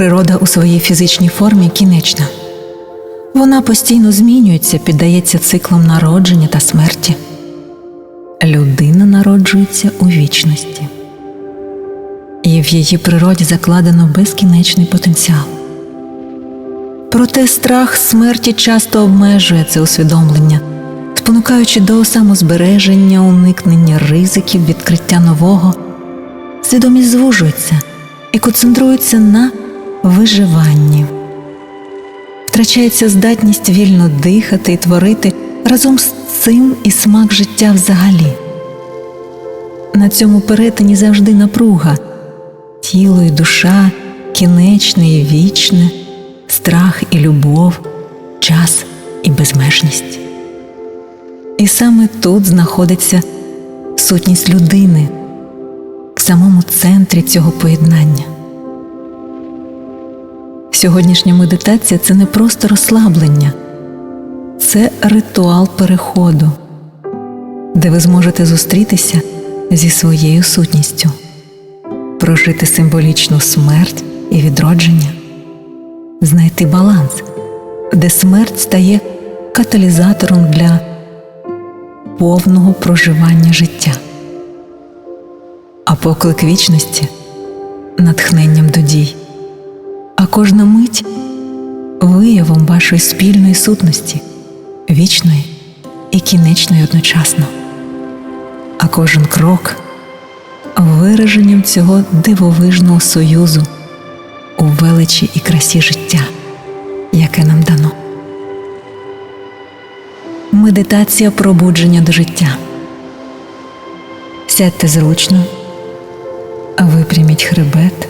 Природа у своїй фізичній формі кінечна. Вона постійно змінюється, піддається циклам народження та смерті. Людина народжується у вічності, і в її природі закладено безкінечний потенціал. Проте страх смерті часто обмежує це усвідомлення, спонукаючи до самозбереження, уникнення ризиків, відкриття нового, свідомість звужується і концентрується на виживанні. Втрачається здатність вільно дихати і творити разом з цим і смак життя взагалі. На цьому перетині завжди напруга, тіло і душа, кінечне і вічне, страх і любов, час і безмежність. І саме тут знаходиться сутність людини в самому центрі цього поєднання. Сьогоднішня медитація це не просто розслаблення, це ритуал переходу, де ви зможете зустрітися зі своєю сутністю, прожити символічну смерть і відродження, знайти баланс, де смерть стає каталізатором для повного проживання життя, а поклик вічності натхненням до дій а кожна мить виявом вашої спільної сутності, вічної і кінечної одночасно, а кожен крок вираженням цього дивовижного союзу у величі і красі життя, яке нам дано. Медитація пробудження до життя. Сядьте зручно, випряміть хребет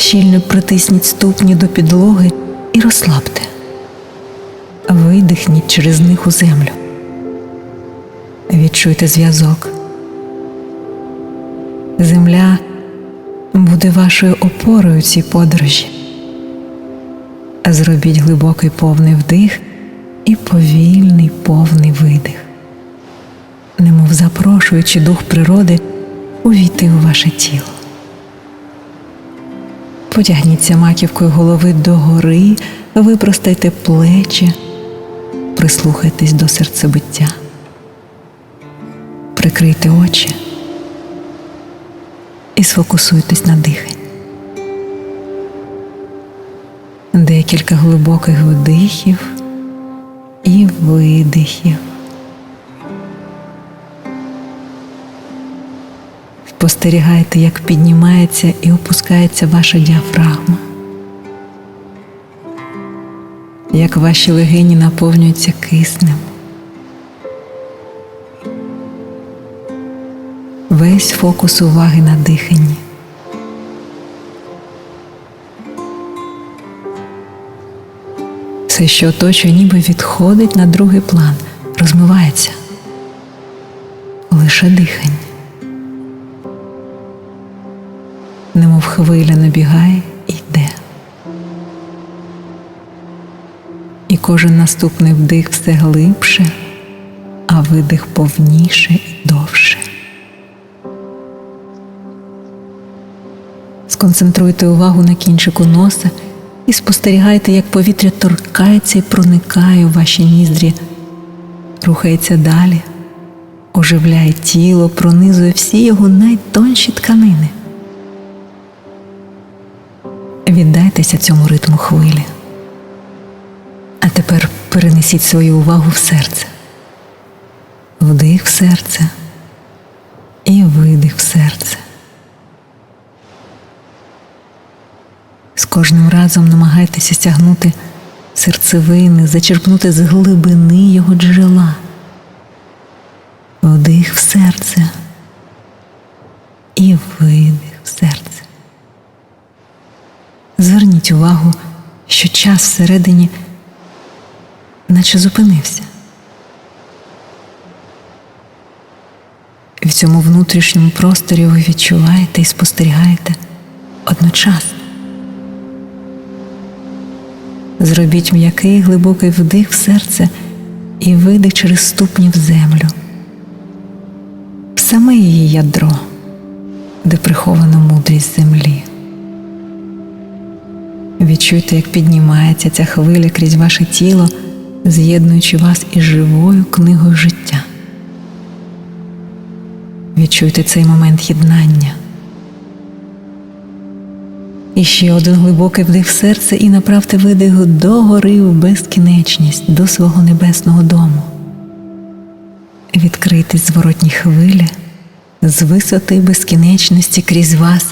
щільно притисніть ступні до підлоги і розслабте, видихніть через них у землю. Відчуйте зв'язок. Земля буде вашою опорою у цій подорожі. Зробіть глибокий повний вдих і повільний повний видих, немов запрошуючи дух природи увійти у ваше тіло. Потягніться маківкою голови догори, випростайте плечі, прислухайтесь до серцебиття, прикрийте очі і сфокусуйтесь на диханні. Декілька глибоких вдихів і видихів. Спостерігайте, як піднімається і опускається ваша діафрагма, як ваші легені наповнюються киснем. Весь фокус уваги на диханні. Все, що оточує, ніби відходить на другий план, розмивається лише дихання. Хвиля набігає і йде. І кожен наступний вдих все глибше, а видих повніше і довше. Сконцентруйте увагу на кінчику носа і спостерігайте, як повітря торкається і проникає у ваші ніздрі, рухається далі, оживляє тіло, пронизує всі його найтонші тканини. Віддайтеся цьому ритму хвилі. А тепер перенесіть свою увагу в серце, вдих в серце і видих в серце. З кожним разом намагайтеся стягнути серцевини, зачерпнути з глибини його джерела, вдих в серце і видих Зверніть увагу, що час всередині наче зупинився. В цьому внутрішньому просторі ви відчуваєте і спостерігаєте одночасно. Зробіть м'який глибокий вдих в серце і видих через ступні в землю, в саме її ядро, де прихована мудрість землі. Відчуйте, як піднімається ця хвиля крізь ваше тіло, з'єднуючи вас із живою книгою життя. Відчуйте цей момент єднання. І ще один глибокий вдих в серце і направте видих до гори в безкінечність, до свого небесного дому. Відкрийтесь зворотні хвилі з висоти безкінечності крізь вас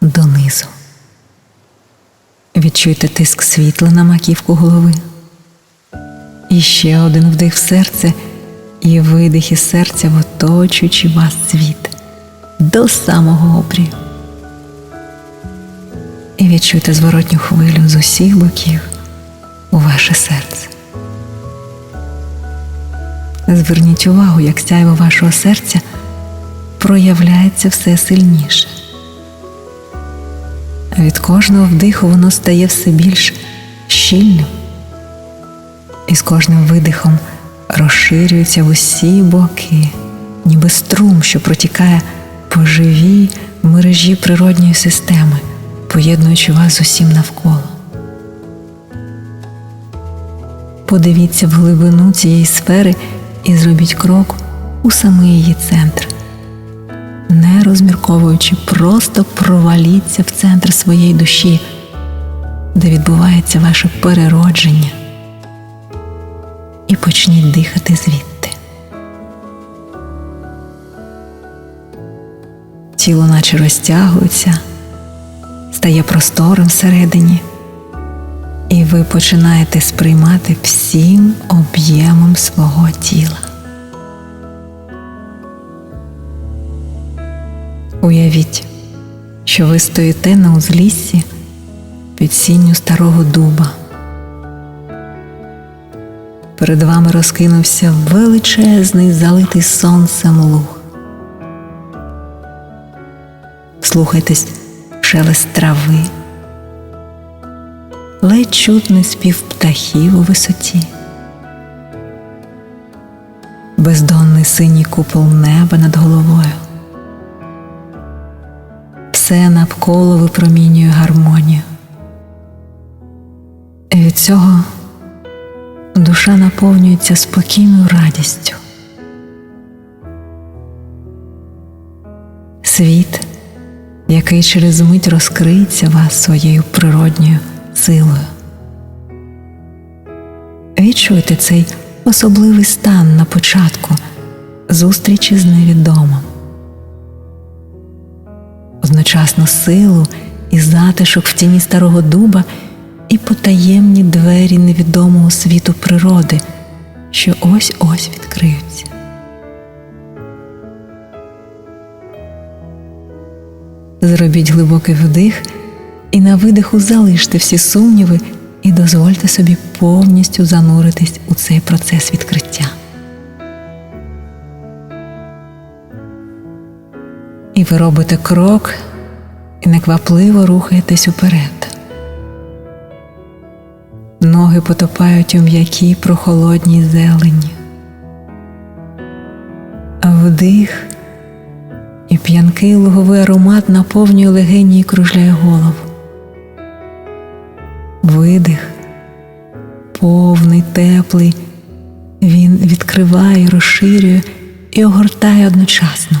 донизу. Відчуйте тиск світла на маківку голови. І ще один вдих в серце і видих із серця в оточуючий вас світ до самого обрію. І відчуйте зворотню хвилю з усіх боків у ваше серце. Зверніть увагу, як сяйво вашого серця проявляється все сильніше. Від кожного вдиху воно стає все більш щільним, і з кожним видихом розширюється в усі боки, ніби струм, що протікає по живій мережі природньої системи, поєднуючи вас з усім навколо. Подивіться в глибину цієї сфери і зробіть крок у самий її центр. Не розмірковуючи, просто проваліться в центр своєї душі, де відбувається ваше переродження, і почніть дихати звідти. Тіло наче розтягується, стає просторим всередині, і ви починаєте сприймати всім об'ємом свого тіла. Уявіть, що ви стоїте на узліссі під сінню старого дуба. Перед вами розкинувся величезний залитий сонцем луг. Слухайтесь шелест трави, ледь чутний спів птахів у висоті, бездонний синій купол неба над головою все навколо випромінює гармонію. І від цього душа наповнюється спокійною радістю. Світ, який через мить розкриється вас своєю природньою силою. Відчуйте цей особливий стан на початку зустрічі з невідомим одночасно силу і затишок в тіні старого дуба і потаємні двері невідомого світу природи, що ось ось відкриються. Зробіть глибокий вдих і на видиху залиште всі сумніви і дозвольте собі повністю зануритись у цей процес відкриття. І ви робите крок і неквапливо рухаєтесь уперед. Ноги потопають у м'якій прохолодній зелені, а вдих і п'янкий луговий аромат наповнює легені і кружляє голову. Видих, повний, теплий, він відкриває, розширює і огортає одночасно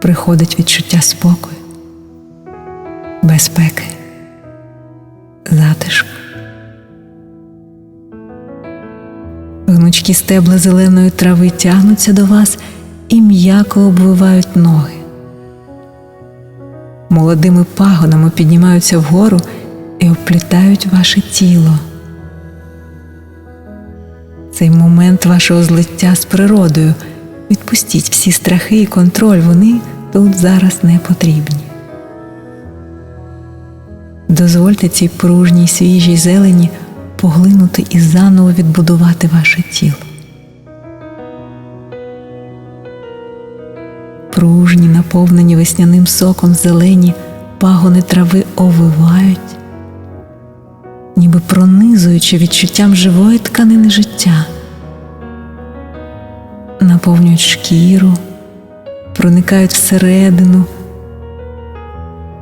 приходить відчуття спокою, безпеки, затишку. Гнучкі стебла зеленої трави тягнуться до вас і м'яко обвивають ноги. Молодими пагонами піднімаються вгору і оплітають ваше тіло. Цей момент вашого злиття з природою. Відпустіть всі страхи і контроль, вони тут зараз не потрібні. Дозвольте цій пружній свіжій зелені поглинути і заново відбудувати ваше тіло. Пружні, наповнені весняним соком зелені пагони трави овивають, ніби пронизуючи відчуттям живої тканини життя наповнюють шкіру, проникають всередину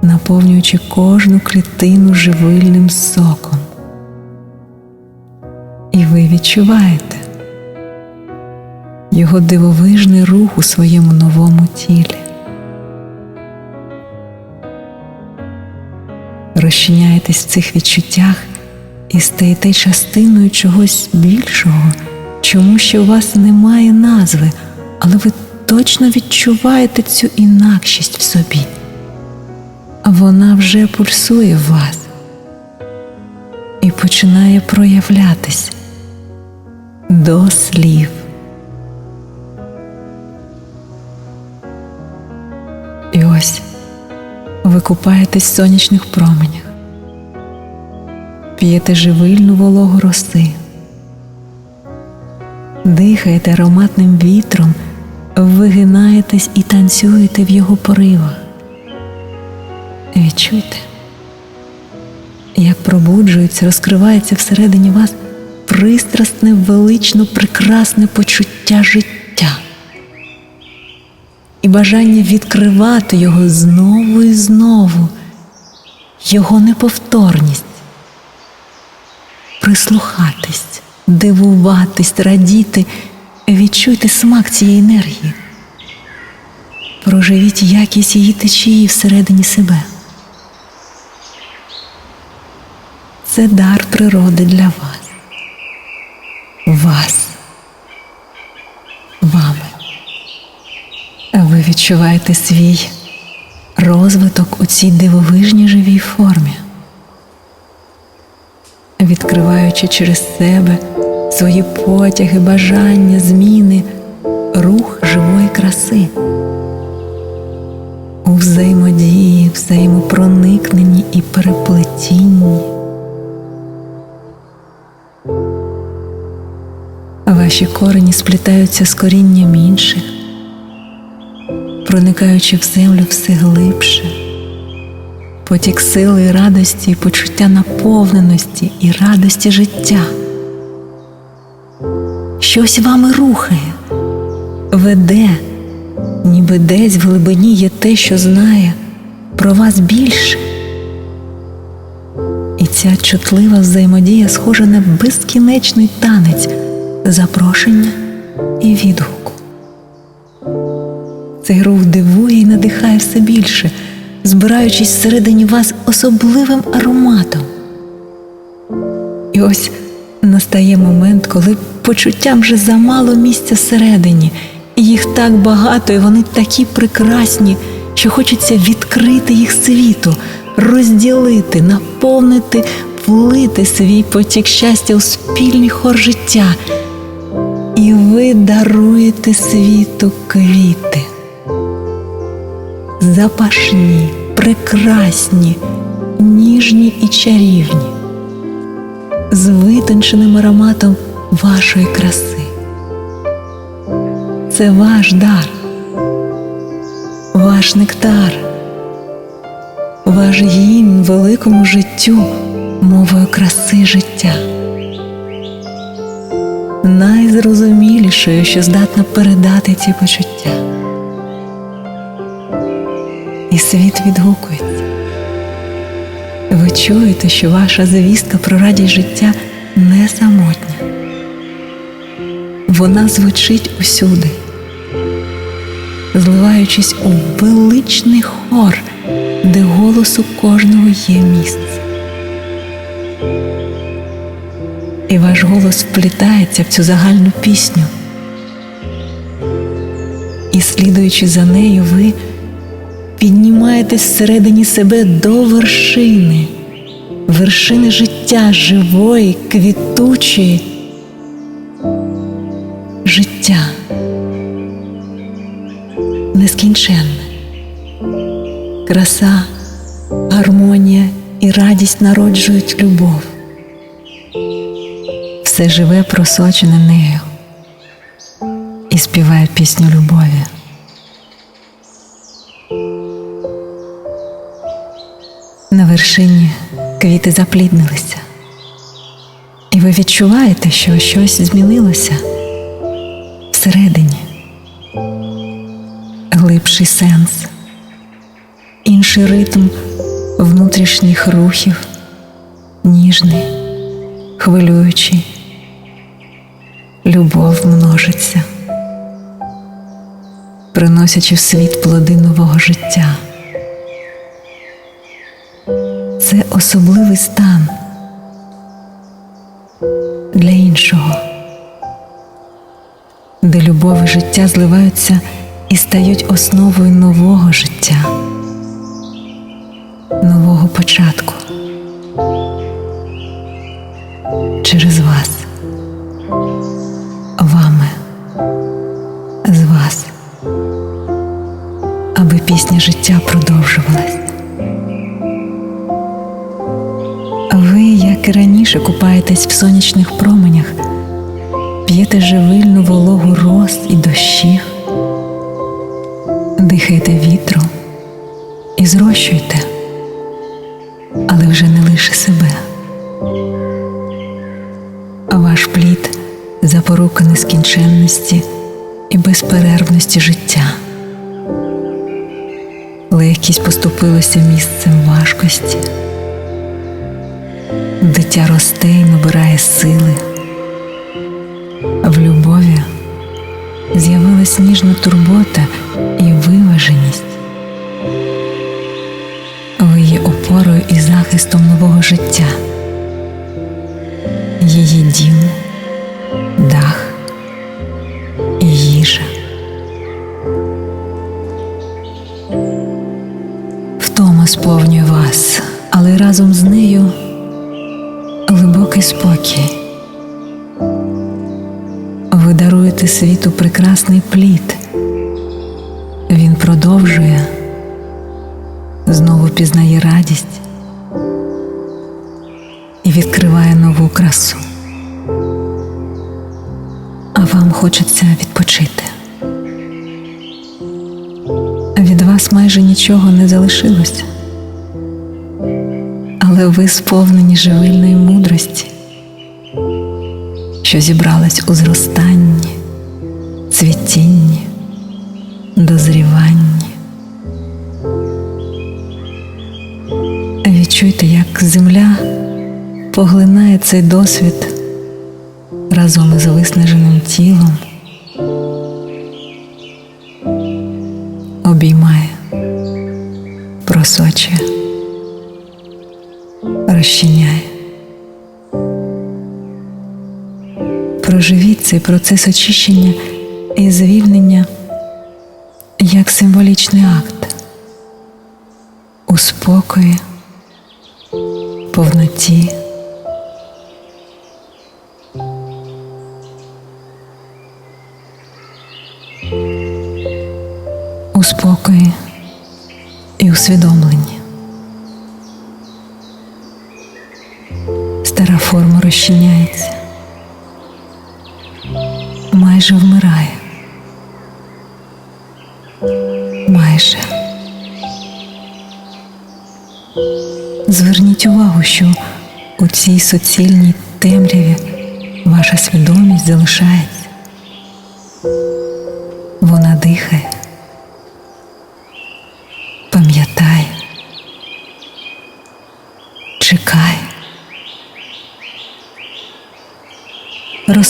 наповнюючи кожну клітину живильним соком. І ви відчуваєте його дивовижний рух у своєму новому тілі. Розчиняєтесь в цих відчуттях і стаєте частиною чогось більшого, чому ще у вас немає назви, але ви точно відчуваєте цю інакшість в собі. Вона вже пульсує в вас і починає проявлятись до слів. І ось ви купаєтесь в сонячних променях, п'єте живильну вологу роси, дихаєте ароматним вітром, вигинаєтесь і танцюєте в його поривах. Відчуйте, як пробуджується, розкривається всередині вас пристрасне, велично прекрасне почуття життя. І бажання відкривати його знову і знову, його неповторність, прислухатись, дивуватись, радіти, відчуйте смак цієї енергії, проживіть якість її течії всередині себе. Це дар природи для вас, вас, вами. Ви відчуваєте свій розвиток у цій дивовижній живій формі, відкриваючи через себе свої потяги, бажання, зміни, рух живої краси. У взаємодії, взаємопроникненні і переплетінні. Ваші корені сплітаються з корінням інших проникаючи в землю все глибше, потік сили і радості, і почуття наповненості і радості життя. Щось вами рухає, веде, ніби десь в глибині є те, що знає про вас більше. І ця чутлива взаємодія схожа на безкінечний танець запрошення і відгуку. Цей рух дивує і надихає все більше, збираючись всередині вас особливим ароматом. І ось настає момент, коли почуттям вже замало місця всередині, і їх так багато, і вони такі прекрасні, що хочеться відкрити їх світу, розділити, наповнити, влити свій потік щастя у спільний хор життя. І ви даруєте світу квіти запашні, прекрасні, ніжні і чарівні, з витонченим ароматом вашої краси. Це ваш дар, ваш нектар, ваш гімн великому життю мовою краси життя. Найзрозумілішою, що здатна передати ці почуття і світ відгукується. Ви чуєте, що ваша звістка про радість життя не самотня. Вона звучить усюди, зливаючись у величний хор, де голосу кожного є місце. І ваш голос вплітається в цю загальну пісню. І слідуючи за нею, ви піднімаєтесь всередині себе до вершини, вершини життя живої, квітучої життя нескінченне, краса, гармонія і радість народжують любов. Все живе просочене нею і співає пісню любові. Вершині квіти запліднилися, і ви відчуваєте, що щось змінилося всередині, глибший сенс, інший ритм внутрішніх рухів, ніжний, хвилюючий, любов множиться, приносячи в світ плоди нового життя. Це особливий стан для іншого, де любов і життя зливаються і стають основою нового життя, нового початку сонячних променях, п'єте живильну вологу роз і дощів, дихайте вітром і зрощуйте, але вже не лише себе. А ваш плід запорука нескінченності і безперервності життя. Легкість поступилася місцем важкості. Дитя росте і набирає сили, в любові з'явилась ніжна турбота і виваженість. Ви є опорою і захистом нового життя, її дім, глибокий спокій. Ви даруєте світу прекрасний плід. Він продовжує, знову пізнає радість і відкриває нову красу. А вам хочеться відпочити. Від вас майже нічого не залишилося але ви сповнені живильної мудрості, що зібралась у зростанні, цвітінні, дозріванні. Відчуйте, як земля поглинає цей досвід разом із виснаженим тілом, обіймає, просочує розчиняє. Проживіть цей процес очищення і звільнення як символічний акт у спокої, повноті. У спокої і усвідомленні. Майже вмирає. Майже. Зверніть увагу, що у цій суцільній темряві ваша свідомість залишається. Вона дихає,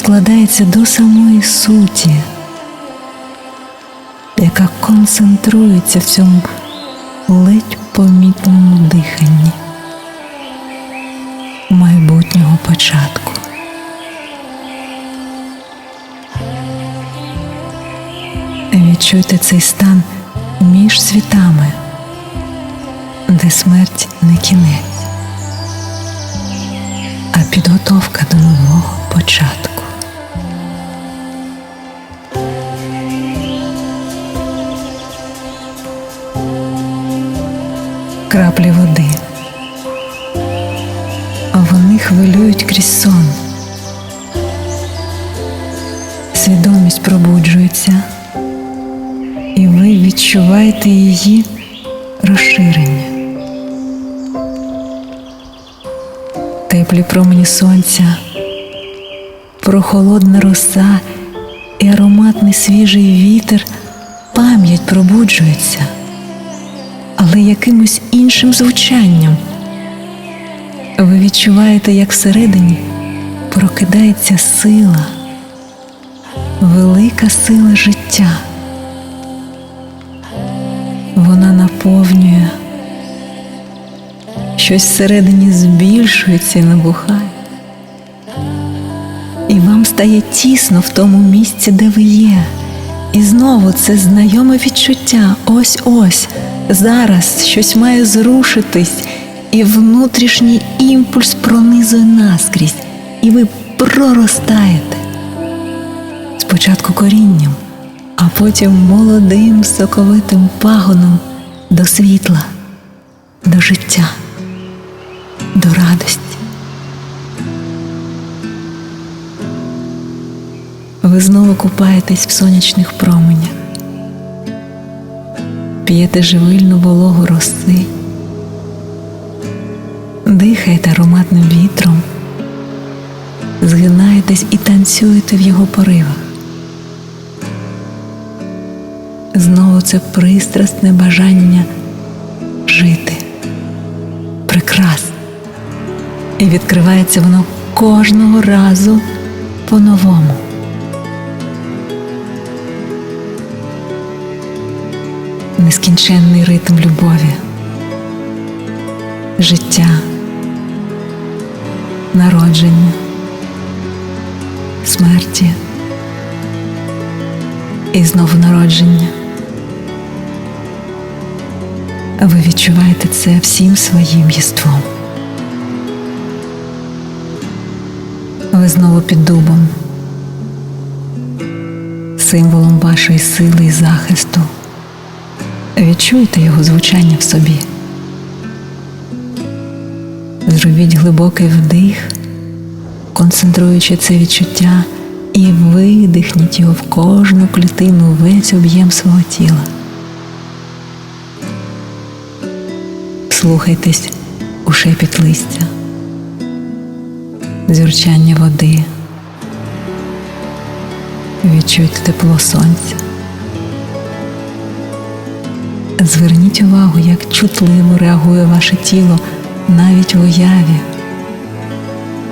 розкладається до самої суті, яка концентрується в цьому ледь помітному диханні майбутнього початку. Відчуйте цей стан між світами, де смерть не кінець, а підготовка до нового початку. Краплі води, а вони хвилюють крізь сон. Свідомість пробуджується, і ви відчуваєте її розширення. Теплі промені сонця прохолодна роса і ароматний свіжий вітер, пам'ять пробуджується. Але якимось іншим звучанням. Ви відчуваєте, як всередині прокидається сила, велика сила життя. Вона наповнює, щось всередині збільшується і набухає. І вам стає тісно в тому місці, де ви є. І знову це знайоме відчуття. Ось ось зараз щось має зрушитись, і внутрішній імпульс пронизує наскрізь, і ви проростаєте. Спочатку корінням, а потім молодим соковитим пагоном до світла, до життя, до радості. Ви знову купаєтесь в сонячних променях, п'єте живильну вологу роси, дихаєте ароматним вітром, згинаєтесь і танцюєте в його поривах. Знову це пристрасне бажання жити, прекрасно. І відкривається воно кожного разу по-новому. Нескінченний ритм любові, життя, народження, смерті і знову народження. Ви відчуваєте це всім своїм єством. Ви знову під дубом, символом вашої сили і захисту. Відчуйте його звучання в собі. Зробіть глибокий вдих, концентруючи це відчуття, і видихніть його в кожну клітину весь об'єм свого тіла. Слухайтесь у шепіт листя, зюрчання води. Відчуйте тепло сонця. Зверніть увагу, як чутливо реагує ваше тіло навіть в уяві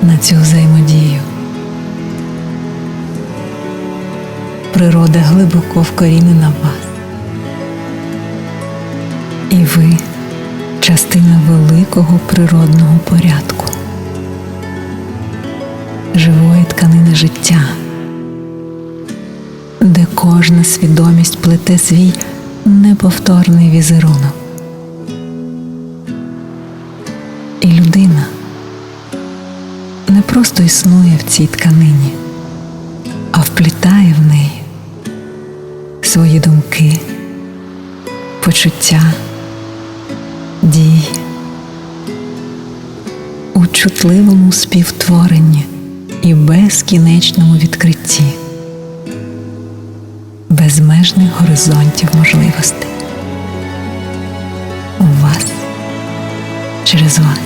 на цю взаємодію. Природа глибоко вкорінена в вас. І ви частина великого природного порядку, живої тканини життя, де кожна свідомість плете свій неповторний візерунок. І людина не просто існує в цій тканині, а вплітає в неї свої думки, почуття, дії у чутливому співтворенні і безкінечному відкритті безмежних горизонтів можливостей у вас через вас.